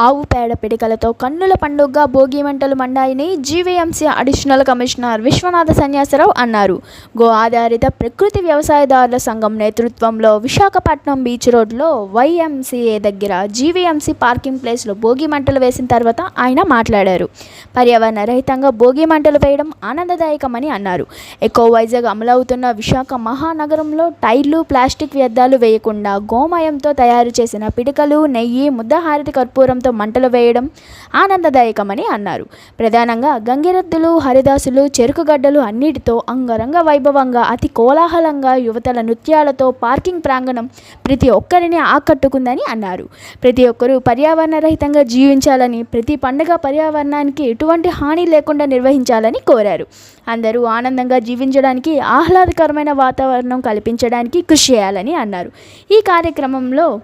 ఆవు పేడ పిడికలతో కన్నుల పండుగగా భోగి మంటలు మండాయని GVMC additional commissioner Viswanatha Sanyasarao అన్నారు. గో ఆధారిత ప్రకృతి వ్యవసాయదారుల సంఘం నేతృత్వంలో విశాఖపట్నం బీచ్ రోడ్లో వైఎంసీఏ దగ్గర జీవీఎంసీ పార్కింగ్ ప్లేస్లో భోగి మంటలు వేసిన తర్వాత ఆయన మాట్లాడారు. పర్యావరణ రహితంగా భోగి మంటలు వేయడం ఆనందదాయకమని అన్నారు. ఎకో వైజాగ్ అమలవుతున్న విశాఖ మహానగరంలో టైర్లు ప్లాస్టిక్ వ్యర్థాలు వేయకుండా గోమయంతో తయారు చేసిన పిడికలు నెయ్యి ముద్దహారతి కర్పూరంతో మంటలు వేయడం ఆనందదాయకమని అన్నారు. ప్రధానంగా గంగిరెద్దులు హరిదాసులు చెరుకుగడ్డలు అన్నిటితో అంగరంగ వైభవంగా అతి కోలాహలంగా యువతల నృత్యాలతో పార్కింగ్ ప్రాంగణం ప్రతి ఒక్కరిని ఆకట్టుకుందని అన్నారు. ప్రతి ఒక్కరూ పర్యావరణ రహితంగా జీవించాలని ప్రతి పండుగ పర్యావరణానికి ఎటువంటి హాని లేకుండా నిర్వహించాలని కోరారు. అందరూ ఆనందంగా జీవించడానికి ఆహ్లాదకరమైన వాతావరణం కల్పించడానికి కృషి చేయాలని అన్నారు. ఈ కార్యక్రమంలో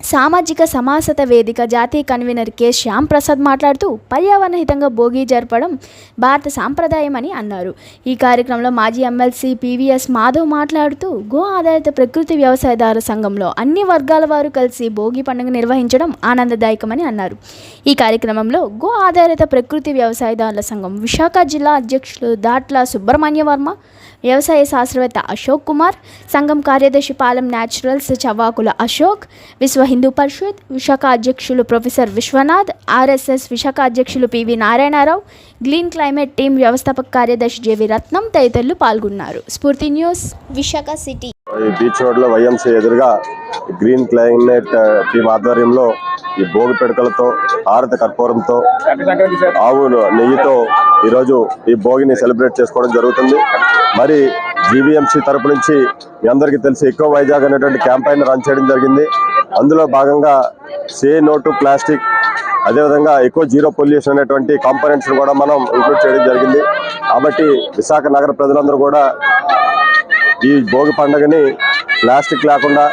సామాజిక సమాసత వేదిక జాతీయ కన్వీనర్ కె. శ్యామ్ ప్రసాద్ మాట్లాడుతూ పర్యావరణ హితంగా భోగి జరపడం భారత సాంప్రదాయమని అన్నారు. ఈ కార్యక్రమంలో మాజీ ఎమ్మెల్సీ పివిఎస్ మాధవ్ మాట్లాడుతూ గో ఆధారిత ప్రకృతి వ్యవసాయదారు సంఘంలో అన్ని వర్గాల వారు కలిసి భోగి పండుగ నిర్వహించడం ఆనందదాయకమని అన్నారు. ఈ కార్యక్రమంలో గో ఆధారిత ప్రకృతి వ్యవసాయదారుల సంఘం విశాఖ జిల్లా అధ్యక్షులు దాట్ల సుబ్రహ్మణ్య వర్మ వ్యవసాయ శాస్త్రవేత్త అశోక్ కుమార్ సంఘం కార్యదర్శి పాలెం న్యాచురల్స్ చవాకుల అశోక్ విశ్వ హిందూ పరిషత్ విశాఖ అధ్యక్షులు ప్రొఫెసర్ విశ్వనాథ్ ఆర్ఎస్ఎస్ విశాఖ అధ్యక్షులు PV Narayanarao green climate team వ్యవస్థాపక కార్యదర్శి జేవి రత్నం తదితరులు పాల్గొన్నారు. Spoorthi news Visakha city. ఈ బీచ్ రోడ్లో వైఎంసీ ఎదురుగా గ్రీన్ క్లైమేట్ ఆ, టీమ్ ఆధ్వర్యంలో ఈ భోగి పెడకలతో ఆరత కర్పూరంతో ఆవు నెయ్యితో ఈరోజు ఈ భోగిని సెలబ్రేట్ చేసుకోవడం జరుగుతుంది. మరి జీవీఎంసీ తరపు నుంచి మీ అందరికీ తెలిసి ఎక్కువ వైజాగ్ అనేటువంటి క్యాంపైన్ రన్ చేయడం జరిగింది. అందులో భాగంగా సే నో టు ప్లాస్టిక్ అదేవిధంగా ఎక్కువ జీరో పొల్యూషన్ అనేటువంటి కాంపోనెంట్స్ కూడా మనం ఇంక్లూడ్ చేయడం జరిగింది. కాబట్టి విశాఖ నగర ప్రజలందరూ కూడా ఈ భోగి పండుగని ప్లాస్టిక్ లేకుండా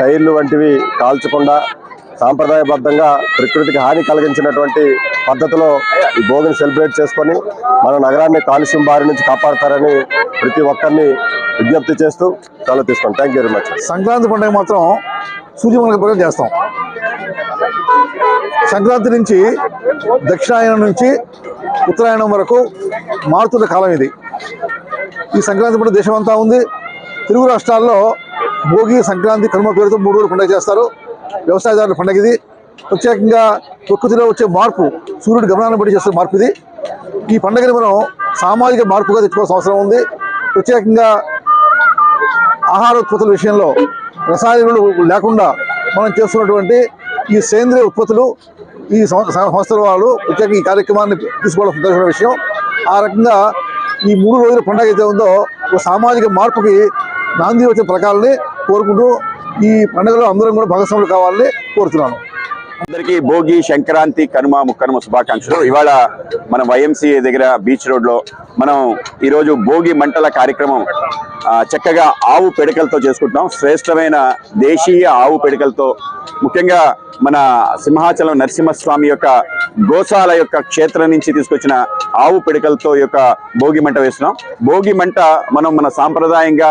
టైర్లు వంటివి కాల్చకుండా సాంప్రదాయబద్ధంగా ప్రకృతికి హాని కలిగించినటువంటి పద్ధతిలో ఈ భోగిని సెలబ్రేట్ చేసుకొని మన నగరాన్ని కాలుష్యం బారి నుంచి కాపాడతారని ప్రతి ఒక్కరిని విజ్ఞప్తి చేస్తూ చాలా తీసుకోండి thank you very much Sankranti పండుగ మాత్రం సూర్యమునక పండుగ చేస్తాం. సంక్రాంతి నుంచి దక్షిణాయనం నుంచి ఉత్తరాయణం వరకు మారుతున్న కాలం ఇది. ఈ సంక్రాంతి పండుగ దేశమంతా ఉంది. తెలుగు రాష్ట్రాల్లో భోగి సంక్రాంతి కనుమ పేరుతో మూడు రోజులు పండుగ చేస్తారు. వ్యవసాయదారుల పండుగ ఇది. ప్రత్యేకంగా ప్రకృతిలో వచ్చే మార్పు సూర్యుడి గమనాన్ని బట్టి చేస్తున్న మార్పు ఇది. ఈ పండుగని మనం సామాజిక మార్పుగా తెచ్చుకోవాల్సిన అవసరం ఉంది. ప్రత్యేకంగా ఆహార ఉత్పత్తుల విషయంలో రసాయనాలు లేకుండా మనం చేస్తున్నటువంటి ఈ సేంద్రియ ఉత్పత్తులు ఈ సంవత్సరం సంస్థల వాళ్ళు ప్రత్యేకంగా ఈ కార్యక్రమాన్ని తీసుకోవడం సంతోషమైన విషయం. ఆ రకంగా ఈ మూడు రోజుల పండుగ అయితే ఉందో ఒక సామాజిక మార్పుకి నాంది వచ్చిన ప్రకారాన్ని కోరుకుంటూ ఈ పండుగలో అందరం కూడా భాగస్వాములు కావాలని కోరుతున్నాను. అందరికీ భోగి సంక్రాంతి కనుమ ముక్కనుమ శుభాకాంక్షలు. ఇవాళ మన వైఎంసీఏ దగ్గర బీచ్ రోడ్లో మనం ఈరోజు భోగి మంటల కార్యక్రమం చక్కగా ఆవు పిడకలతో చేసుకుంటున్నాం. శ్రేష్టమైన దేశీయ ఆవు పిడకలతో ముఖ్యంగా మన సింహాచలం నరసింహస్వామి యొక్క గోశాల యొక్క క్షేత్రం నుంచి తీసుకొచ్చిన ఆవు పిడకలతో యొక్క భోగి మంట వేస్తున్నాం. భోగి మంట మనం మన సాంప్రదాయంగా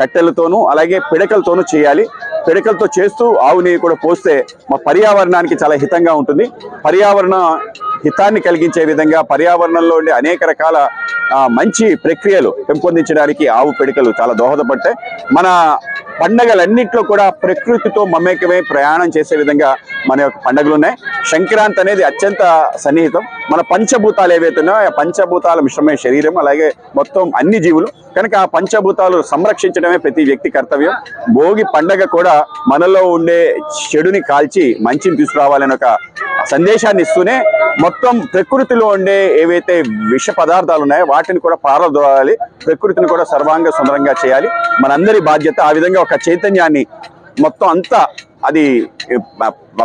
కట్టెలతోనూ అలాగే పిడకలతోనూ చేయాలి. పిడకలతో చేస్తూ ఆవుని కూడా పోస్తే మా పర్యావరణానికి చాలా హితంగా ఉంటుంది. పర్యావరణ హితాన్ని కలిగించే విధంగా పర్యావరణంలో ఉండే అనేక రకాల మంచి ప్రక్రియలు పెంపొందించడానికి ఆవు పిడికలు చాలా దోహదపడతాయి మన పండగలన్నింటిలో కూడా ప్రకృతితో మమేకమై ప్రయాణం చేసే విధంగా మన యొక్క పండుగలు ఉన్నాయి సంక్రాంతి అనేది అత్యంత సన్నిహితం. మన పంచభూతాలు ఏవైతే ఉన్నాయో ఆ పంచభూతాల మిశ్రమే శరీరం అలాగే మొత్తం అన్ని జీవులు. కనుక ఆ పంచభూతాలు సంరక్షించడమే ప్రతి వ్యక్తి కర్తవ్యం. భోగి పండగ కూడా మనలో ఉండే చెడుని కాల్చి మంచిని తీసుకురావాలని ఒక సందేశాన్ని ఇస్తూనే మొత్తం ప్రకృతిలో ఉండే ఏవైతే విష పదార్థాలు ఉన్నాయో వాటిని కూడా పారదోలాలి ప్రకృతిని కూడా సర్వాంగ సుందరంగా చేయాలి. మనందరి బాధ్యత ఆ విధంగా ఒక చైతన్యాన్ని మొత్తం అంతా అది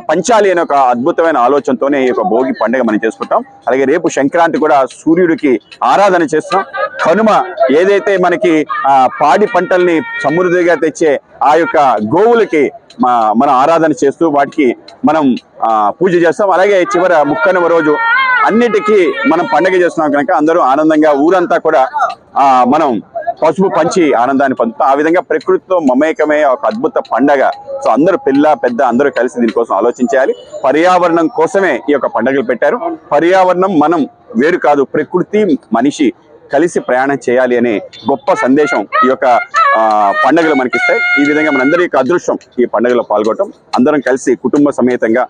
పంచాలి అనే ఒక అద్భుతమైన ఆలోచనతోనే ఈ యొక్క భోగి పండుగ మనం చేసుకుంటాం. అలాగే రేపు సంక్రాంతి కూడా సూర్యుడికి ఆరాధన చేస్తాం. కనుమ ఏదైతే మనకి పాడి పంటల్ని సమృద్ధిగా తెచ్చే ఆ యొక్క గోవులకి మా మనం ఆరాధన చేస్తూ వాటికి మనం పూజ చేస్తాం. అలాగే చివర ముక్కనవ రోజు అన్నిటికీ మనం పండగ చేస్తున్నాం కనుక అందరూ ఆనందంగా ఊరంతా కూడా మనం పసుపు పంచి ఆనందాన్ని పొందుతాం. ఆ విధంగా ప్రకృతితో మమేకమే ఒక అద్భుత పండగ. సో అందరూ పిల్ల పెద్ద అందరూ కలిసి దీనికోసం ఆలోచించాలి. పర్యావరణం కోసమే ఈ యొక్క పండుగలు పెట్టారు. పర్యావరణం మనం వేరు కాదు ప్రకృతి మనిషి. కలిసి ప్రయాణం చేయాలి అనే గొప్ప సందేశం ఈ యొక్క పండుగలు మనకిస్తాయి. ఈ విధంగా మనందరి యొక్క అదృష్టం ఈ పండుగలో పాల్గొనడం అందరం కలిసి కుటుంబ సమేతంగా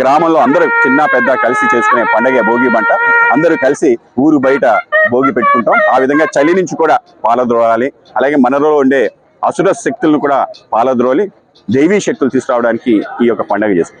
గ్రామంలో అందరూ చిన్న పెద్ద కలిసి చేసుకునే పండగ భోగి మంట అందరూ కలిసి ఊరు బయట భోగి పెట్టుకుంటాం. ఆ విధంగా చలి నుంచి కూడా పాలద్రోలాలి. అలాగే మనలో ఉండే అసుర శక్తులను కూడా పాలద్రోలి దైవీ శక్తులు తీసుకురావడానికి ఈ యొక్క పండుగ చేస్తాం.